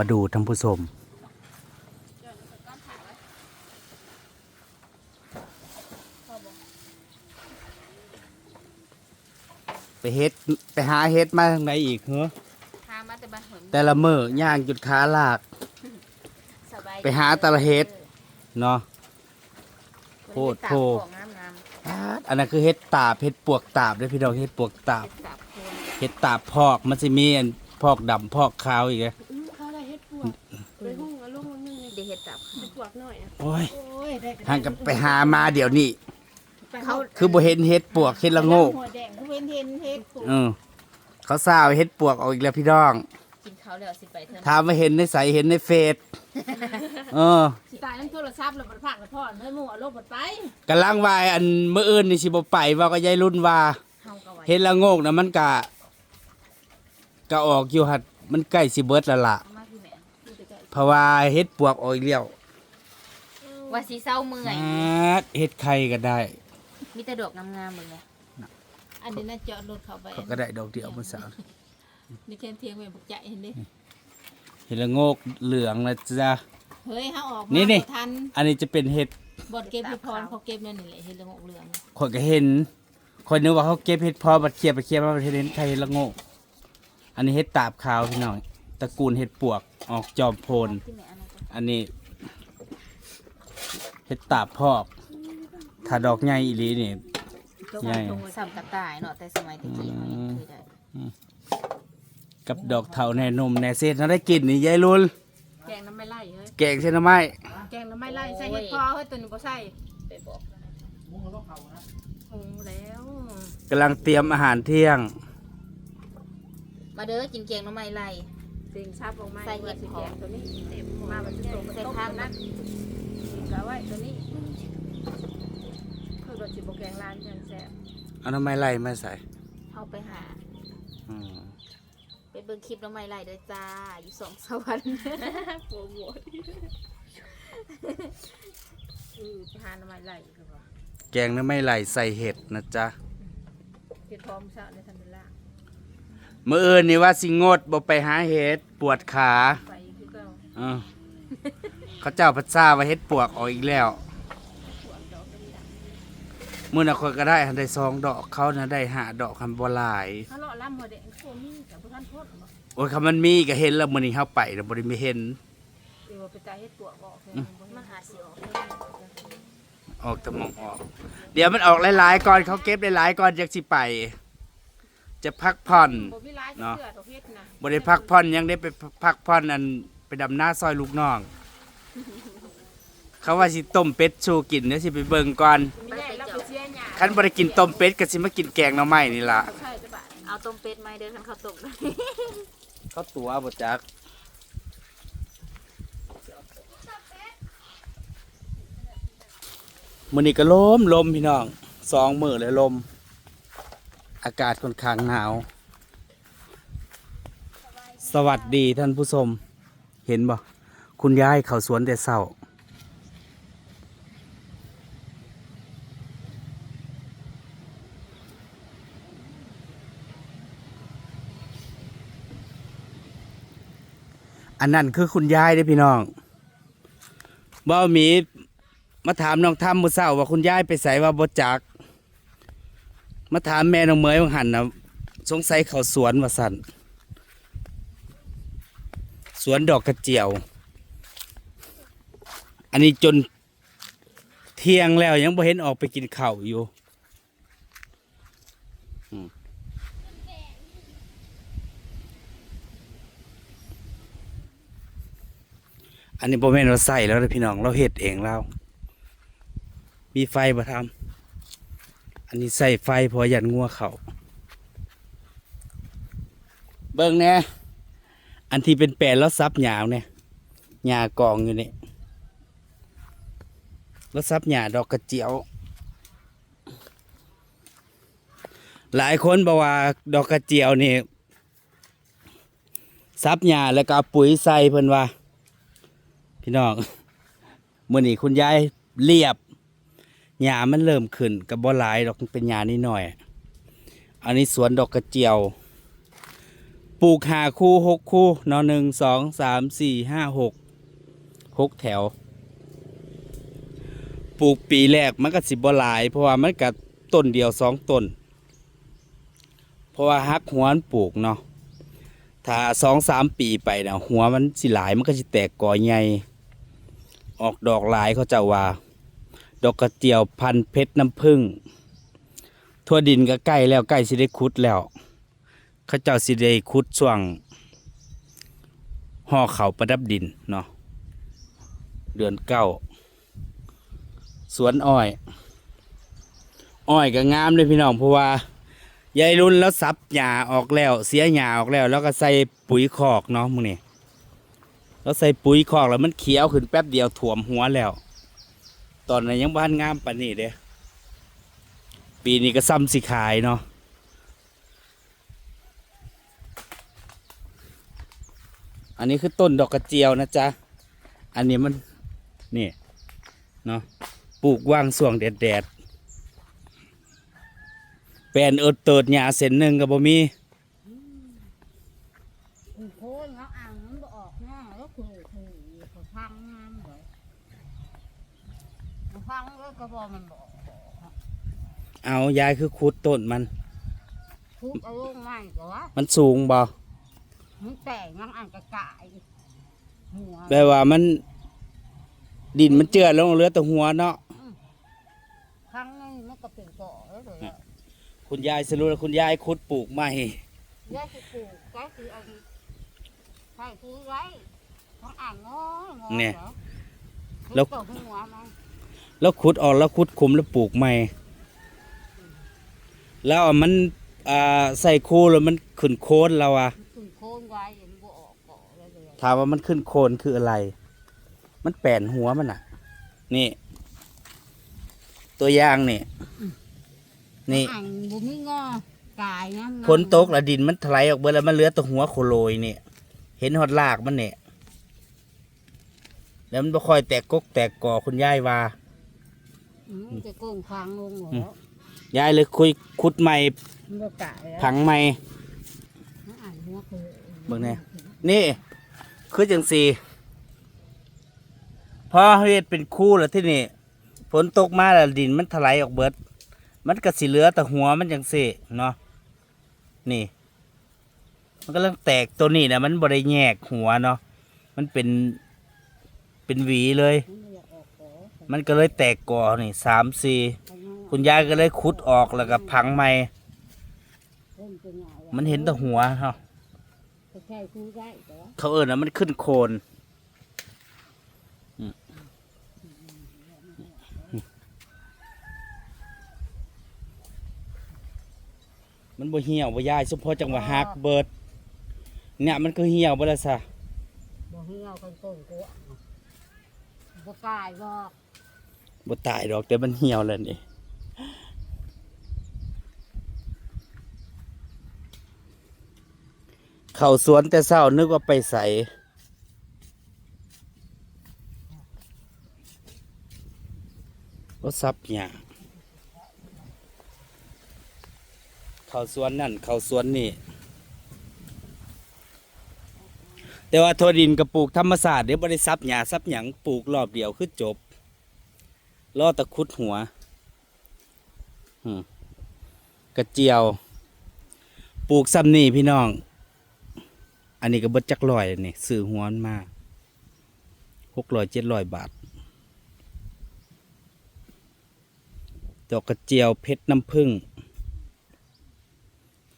มาดูท่านผู้ชมไปเฮ็ดไปหาเฮ็ดมาทางไหนอีกเหรอหามาแต่บ้านเหินแต่ละมื้อย่างจุดขาลาก สบายไปหาแต่ละเฮ็ดเนาะ โพดโพ ของน้ำน้อันนั้นคือเฮ็ดตาบเฮ็ดปวกตาบเด้อพี่น้องเฮ็ดปวกตาำบเฮ็ดตับโคนเฮ็ดตาบพอกมันสิมีอันพอกดำพอกขาวอีกเด้ โอ้ยโอ้ยได้ห่างกับไปหามาเดี๋ยวนี้ เขาคือบ่เห็นเฮ็ดปวกเฮ็ดละโงกหัวแดงเขาเห็นเห็นเฮ็ดปวกเออเขาสาวเฮ็ดปวกออกอีกแล้วพี่น้อง กินเขาวแล้วสิไปเถอะถามว่าเห็นในใสเห็นในเฟซเออสิตายน้ำโทรศัพท์แล้วบ่ได้พักแล้วพ่อเฮ้ยหมู่เอาลบบ่ไปกำลังวายอันมื้ออื่นนี่สิบ่ไปว่าก็ยายรุ่นว่า เฮาก็ไว้เห็นละโงกนะมันกะกะออกอยู่หัดมันใกล้สิเบิดแล้วล่ะ เอามาพี่แม่เพราะว่าเฮ็ดปวกออกอีกแล้ว ว่าสิเศร้าเมื่อยอาดเฮ็ดไข่ก็ได้ มีแต่ดอกงามๆเบิ่งเลยอันนี้น่าจอดรถเข้าไปเขาก็ได้ดอกเดียวมื้อเช้านี่แค่เทียงไว้บ่ใจเห็นดิเห็ดละโงกเหลืองนะจ๊ะเฮ้ยเฮาออกนี่มานี่บ่ทันอันนี้จะเป็นเห็ดบ่เก็บให้พรเขาเก็บนั่นนี่แหละเฮ็ดละงกเหลืองคนก็เห็น คนนึกว่าเขาเก็บเห็ดพอบัดเคลียร์ไปเคลียร์มาบัดเห็นไข่เห็ดละโงก อันนี้เห็ดตาบขาวพี่น้องตระกูลเห็ดปวกออกจอมโพนพี่แม่อันนั้นก็อันนี้ เห็ดตาบพอกถ้าดอกใหญ่อีหลีนี่ ใหญ่ซ้ำกระต่ายเนาะแต่สมัยตะกี้เฮายังเคยได้กับดอกเถาแน่นมแน่เศษน่าได้กินนี่ยายลุนแกงน้ำไม่ไล่เฮ้ยแกงเส้นหน่อไม้แกงน้ำไม่ไล่ใส่เฮ็ดพอเฮ้ยตัวนี้บ่ใส่ไปบอกแล้วนะหุงแล้วกำลังเตรียมอาหารเที่ยง มาเด้อกินแกงหน่อไม้ไล่สิ่งชับลงมาใส่เห็ดสิพอแกงตัวนี้เต็มมาบัดสิตกใส่ตกผ้าตัวมันั้ดนนี่ ก็ไว้ตัวนี้คือรถสิบ่แกงร้านจังแซ่บเอาน่อไม้ไล่มาใส่เฮาไปหา อืมไปเบิ่งคลิปน่อไม้ไล่เด้อจ้า อยู่สองสวรรค์โปรโมทอือไปหาน้ำไม้ไล่คือว่าแกงน่อไม้ไล่ใส่เห็ดนะจ๊ะเฮ็ดพร้อมซะในทันเวลามื่อเอื่นนี่ว่าสิงดบ่ไปหาเห็ดปวดขาไปคือเก่า เออ เขาเจ้าพระเจ้าว่าเห็ดปวกออกอีกแล้วมื่อน่ะคนก็ได้หันได้สองดอกเขาน่ะได้ห้าดอกคันบ่หลายถ้าเลาะล่ำหัวแดงโคมีกับบ่ทันโทษบ่โอ้ยคำมันมีก็เห็นแล้วมื้อนี้เฮาไปแล้วบ่ได้มีเห็นเดี๋ยวไปตายเฮ็ดปวกบอกเพิ่นบ่มามาหาสิออกออกแตะมองออก เดี๋ยวมันออกหลายๆก่อนเขาเก็บหลายๆก่อนจักสิไป จะพักผ่อนบ่มีหลายเนาะเสื้อดอกเฮ็ดนะบ่ได้พักผ่อนยังได้ไปพักผ่อนอันไปดำหน้าซอยลูกน้อง เขาว่าสิต้มเป็ดชูกินเดี๋ยวสิไปเบิ่งก่อนมีแน่แล้วไปเสียหญ้าคันบ่ได้กินต้มเป็ดก็สิมากินแกงหน่อไม้นี่ล่ะ ใช่จ้ะบาดเอาต้มเป็ดไหมเด้อคันข้าวต้มนะเขาตัวบ่จักมื้อนี้ก็ลมลมพี่น้องสองมื้อเลยลม อากาศค่อนข้างหนาว สวัสดีท่านผู้ชม เห็นบ่ คุณยายเขาสวนแต่เช้า อันนั้นคือคุณยายเด้พี่น้องบ่าวหมีมาถามน้องทำมือเช้าว่าคุณยายไปใส่ว่าบ่จัก มาถามแม่น้องเมยว่าหันนะสงสัยเขาสวนว่าสันสวนดอกกระเจียว อันนี้จนเที่ยงแล้วยังบ่เห็นออกไปกินข้าวอยู่อันนี้บ่แม่นเราใส่แล้วพี่น้องเราเฮ็ดเองเรา มีไฟบ่ทำอันนี้ใส่ไฟพอยันงัวเขาเบิ่งแน่อันที่เป็นแปลนแล้วซับหยาวเนี่ยหญ้ากองอยู่เนี่ย แล้วซับหญ้าดอกกระเจียว หลายคนบอกว่าดอกกระเจียวนี่ซับหญ้าแล้วก็ปุ๋ยใส่เพิ่นว่า พี่น้องมื้อนี้คุณยายเรียบหญ้ามันเริ่มขึ้นกับบ่หลายดอกเป็นหญ้านิดหน่อย อันนี้สวนดอกกระเจียว ปลูกหาคู่หกคู่นอหนึ่งสองสามสี่ห้าหกหกแถว ปลูกปีแรกมันก็สิบ่หลาย เพราะว่ามันกับต้นเดียวสองต้น เพราะว่าฮักหัวมันปลูกเนาะถ้าสองสามปีไปนะหัวมันสิหลายมันก็สิแตกกอใหญ่ออกดอกหลายเขาเจะว่า ดอกกระเจียวพันเพชรน้ำผึ้งทั่วดินก็ใกล้แล้วใกล้สิได้คุดแล้ว เขาเจ้าสิได้คุดช่วงห่อเขาประดับดินเนาะเดือนเก้า สวนอ้อย อ้อยก็งามเลยพี่น้องเพราะว่ายายรุ่นแล้วสับหญ้าออกแล้ว เสียหญ้าออกแล้ว แล้วก็ใส่ปุ๋ยคอกเนาะมึงนี่แล้วใส่ปุ๋ยคอกแล้วมันเขียวขึ้นแป๊บเดียวถ่วมหัวแล้ว ตอนนั้นยังบ้านงามปานนี้เด้ปีนี้ก็ซ้ำสิขายเนาะอันนี้คือต้นดอกกระเจียวนะจ๊ะ อันนี้มัน นี่ เนาะ ปลูกว่างส่วงแดดแดดๆแปลนเอิดเติดหญ้าเส้นหนึ่งกับบ่มีคือโคนเขาอ่างมันบ่ออกหน้าแล้วคือคือเขาพังงามเลยเขาพังแล้วก็บอกมันบ่ออกเอายายคือขุดต้นมันทุบเอาลงไม้ก็ว่ามันสูงบ่มันแตกยังอ่างกระกายหัวแปลว่ามัน ดินมันเจือลงเหลือแต่หัวเนาะ พังนี่มันก็เป็นเกาะแล้วเลยอะ คุณยายสรุปแล้วคุณยายขุดปลูกใหม่ ยายสิปลูกก็คือเอาใส่ปุ๋ยไว้ของอ่างงองอเนี่ยหรอแล้วทุบเอาหัวมันแล้วขุดออกแล้วขุดคุมแล้วปลูกใหม่ แล้วมันอ่าใส่คูแล้วมันขึ้นโคนแล้วอะคือโคนไว้มันบ่ออกเกาะแล้วเลยอะถามว่ามันขึ้นโคนคืออะไร มันแป่นหัวมันอะ นี่ ตัวอย่างนี่ นี่อ่างบ่มีงอกายนะฝนตกแล้วดินมันถลายออกเบิดแล้วมันเหลือแต่หัวโคโลยนี่เห็นหอดลากมันเนี่ยแล้วมันบ่ค่อยแตกกกแตกกอคุณยายว่า อืมจะโกงฟังลงเหรอือมยายเลยคุยขุดใหม่มันบ่กายแล้วผังใหม่ อ่านหัวคือเบิ่งแน่ นี่ คือจังสีพอเฮ็ดเป็นคู่แล้วที่นี่ฝนตกมาแล้วดินมันถลายออกเบิด มันก็สิเหลือแต่หัวมันจังเสีเนาะนี่ มันก็เริ่มแตกตัวนี้นะมันบ่ได้แยกหัวเนาะมันเป็นเป็นหวีเลย มันก็เลยแตกก่อนี่สามสี่คุณยายก็เลยขุดออกแล้วก็พังใหม่ มันเห็นแต่หัวเนาะเขาเอิ้นว่ามันขึ้นโคน มันบ่เหี่ยวบ่ยายเฉพาะจังหวะฮักเบิด เนี่ยมันก็เหี่ยวบ่ละซะบ่เหี่ยวกันต้นกวบ่กายบ่บ่ตายดอกแต่มันเหี่ยวแล้วนี่เข้าสวนแต่เช้านึกว่าไปใสบ่ซับหญ้า เข้าสวนนั่น เข้าสวนนี่ แต่ว่าทั่วดินกับปลูกธรรมศาสตร์เดี๋ยวบริซับหญ้าซับหยังปลูกรอบเดียวคือจบรอตะคุดหัวกระเจียว ปลูกซ้ำนี่พี่น้อง อันนี้ก็เบิดจักลอยนี่ซื้อหัวนมาหกร้อยเจ็ดร้อยบาทดอกกระเจียวเพชรน้ำผึ้ง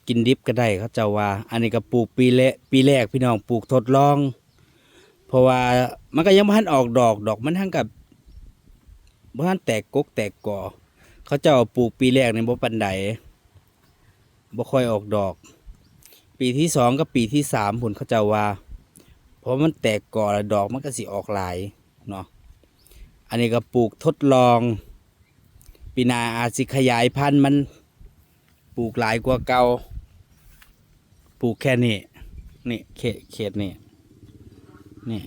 กินดิบก็ได้เขาเจ้าว่า อันนี้ก็ปลูกปีแรกปีแรกพี่น้องปลูกทดลอง เพราะว่ามันก็ยังไม่ทันออกดอกดอกมันทั้งกับบ่ทันแตกกกแตกก่อเขาเจ้าปลูกปีแรกในบ่ปันไดบ่ค่อยออกดอก ปีที่สองกับปีที่สามผลเขาเจ้าว่า เพราะมันแตกก่อแล้วดอกมันก็สิออกหลายเนาะอันนี้ก็ปลูกทดลอง ปีนาอาจสิขยายพันธุ์มันปลูกหลายกว่าเก่า ลูกแค่นี้นี่เขตเขตนี่นี่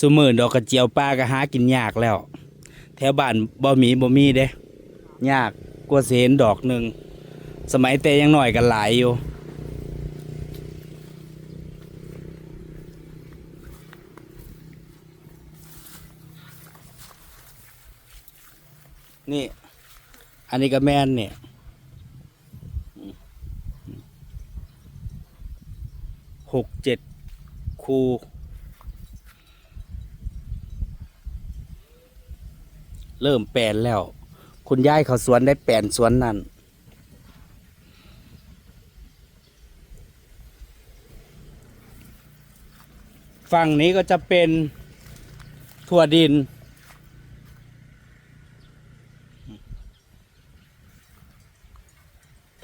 สมือดอกกระเจียวปลาก็หากินยากแล้ว แถวบ้านบ่มีบ่มีเด้ยากกว่าเห็นดอกหนึ่งสมัยแต่ยังหน่อยกันหลายอยู่ นี่ อันนี้ก็แม่นเนี่ยหกเจ็ดคูเริ่มแปลนแล้ว คุณยายเขาสวนได้แปลนสวนนั่นฝั่งนี้ก็จะเป็นถั่วดิน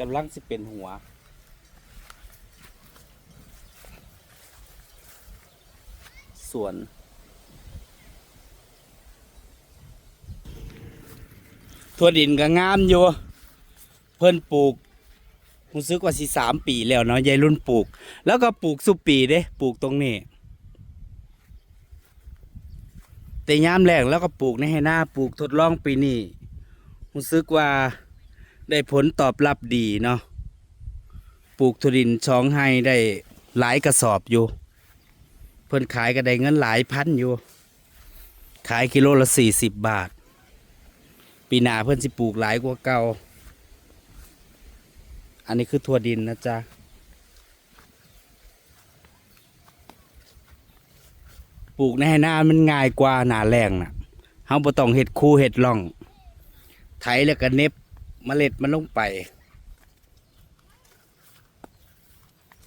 กำลังสิเป็นหัวส่วน ทั่วดินก็งามอยู่ เพิ่นปลูกรู้สึกว่าสิสามปีแล้วเนาะยายรุ่นปลูก แล้วก็ปลูกสุปีเด้ปลูกตรงนี้แต่ยามแรกแล้วก็ปลูกในให้หน้าปลูกทดลองปีนี้รู้สึกว่า ได้ผลตอบรับดีเนาะปลูกทุดินช่องให้ได้หลายกระสอบอยู่ เพิ่นขายก็ได้เงินหลายพันอยู่ ขายกิโลละสี่สิบบาท ปีหน้าเพื่อนสิปลูกหลายกว่าเก่าอันนี้คือถั่วดินนะจ๊ะปลูกในหน้ามันง่ายกว่าหนาแรงน่ะเฮาบ่ต้องเห็ดคู่เห็ดล่อง ไถแล้วก็เน็บ เมล็ดมันลงไป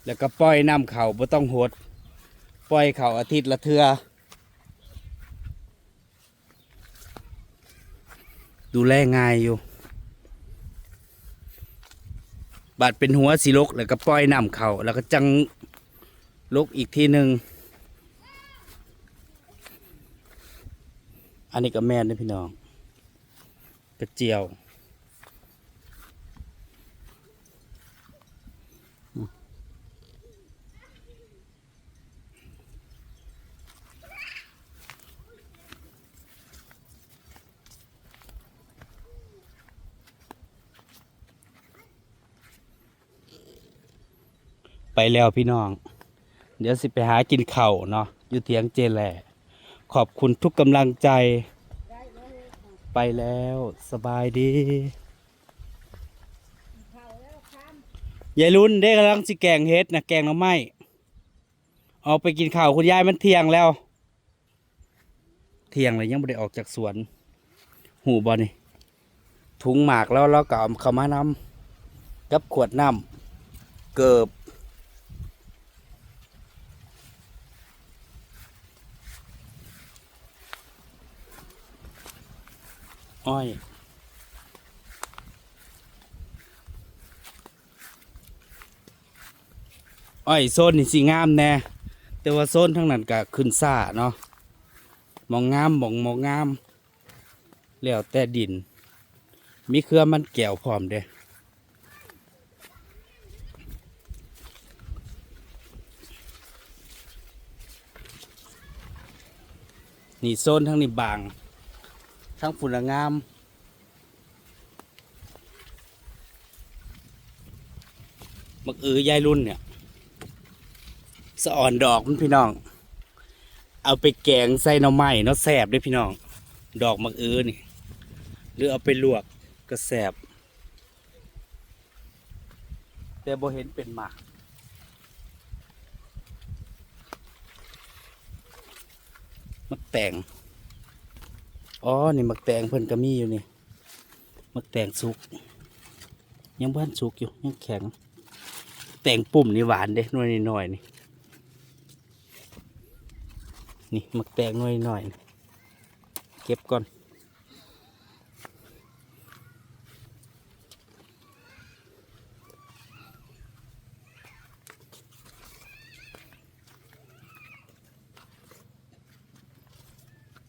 แล้วก็ปล่อยน้ำเขาบ่ต้องหด ปล่อยเขาอาทิตย์ละเทือ ดูแลง่ายอยู่ บาดเป็นหัวสีลกแล้วก็ปล่อยน้ำเขาแล้วก็จังลกอีกทีหนึ่งอันนี้ก็แม่นนะพี่น้องกระเจียว ไปแล้วพี่น้อง เดี๋ยวสิไปหากินเข้าเนาะอยู่เทียงเจแหล่ขอบคุณทุกกำลังใจ ไปแล้วสบายดียายรุ่นได้กำลังสิแกงเฮ็ดนะแกงน่อไม้ออกไปกินข้าวคุณยายมันเที่ยงแล้ว เที่ยงเลยยังไม่ได้ออกจากสวน หูบอนี่ถุงหมากแล้วเราก็เอาเขามานำกับขวดน้ำเกิบ อ้อย อ้อยโซนนี่สิงามแน่แต่ว่าโซนทั้งนั้นก็ขึ้นซ่าเนาะมองงามมองมองงาม แล้วแต่ดิน มีเครือมันแก้วพร้อมเด้นี่โซนทั้งนี้บาง ทั้งฝุ่นละงาม มักอือยายรุ่นเนี่ยสะอ่อนดอกมันพี่น้อง เอาไปแกงใส่หน่อไม้เนาะแสบด้วยพี่น้อง ดอกมักอือนี่ หรือเอาไปลวกก็แสบแต่บ่เห็นเป็นหมากมักแต่ง อ๋อ นี่มักแตงเพิ่นก็มีอยู่นี่มักแตงสุก ยังบ้านสุกอยู่ ยังแข็ง แตงปุ่มนี่หวานเด้หน่อยน้อยนี่ นี่มักแตงหน่อยน้อย เก็บก่อน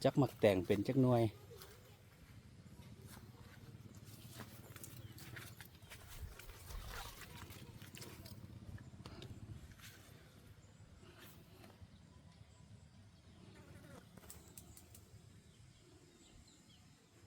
จักมักแต่งเป็นจักหน่วย